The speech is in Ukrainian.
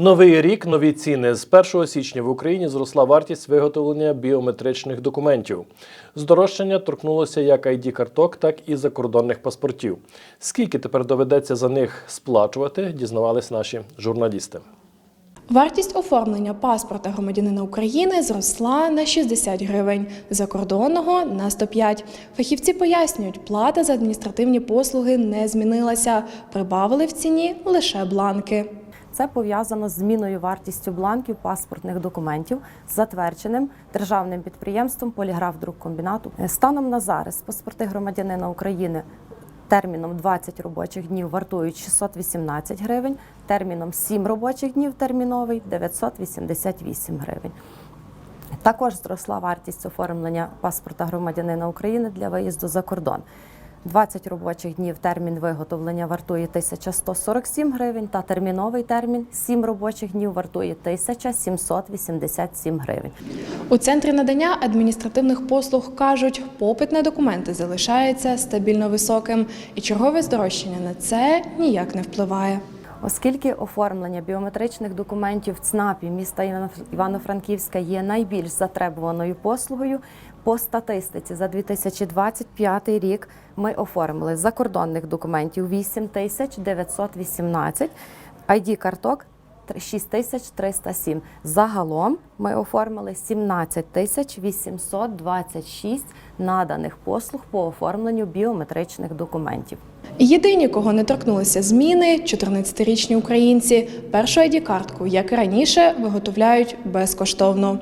Новий рік, нові ціни. З 1 січня в Україні зросла вартість виготовлення біометричних документів. Здорожчання торкнулося як ID-карток, так і закордонних паспортів. Скільки тепер доведеться за них сплачувати, дізнавались наші журналісти. Вартість оформлення паспорта громадянина України зросла на 60 гривень, закордонного на 105. Фахівці пояснюють, плата за адміністративні послуги не змінилася, прибавили в ціні лише бланки. Це пов'язано з зміною вартістю бланків паспортних документів, затвердженим державним підприємством Поліграф-Друккомбінату. Станом на зараз паспорти громадянина України терміном 20 робочих днів вартують 618 гривень, терміном 7 робочих днів терміновий 988 гривень. Також зросла вартість оформлення паспорта громадянина України для виїзду за кордон. 20 робочих днів термін виготовлення вартує 1147 гривень, та терміновий термін 7 робочих днів вартує 1787 гривень. У центрі надання адміністративних послуг кажуть, попит на документи залишається стабільно високим, і чергове здорожчання на це ніяк не впливає. Оскільки оформлення біометричних документів в ЦНАПі міста Івано- Івано-Франківська є найбільш затребуваною послугою, по статистиці за 2025 рік ми оформили закордонних документів 8918, ID-карток 6307. Загалом ми оформили 17 тисяч 826 наданих послуг по оформленню біометричних документів. Єдині, кого не торкнулися зміни, 14-річні українці. Першу ID-картку, як і раніше, виготовляють безкоштовно.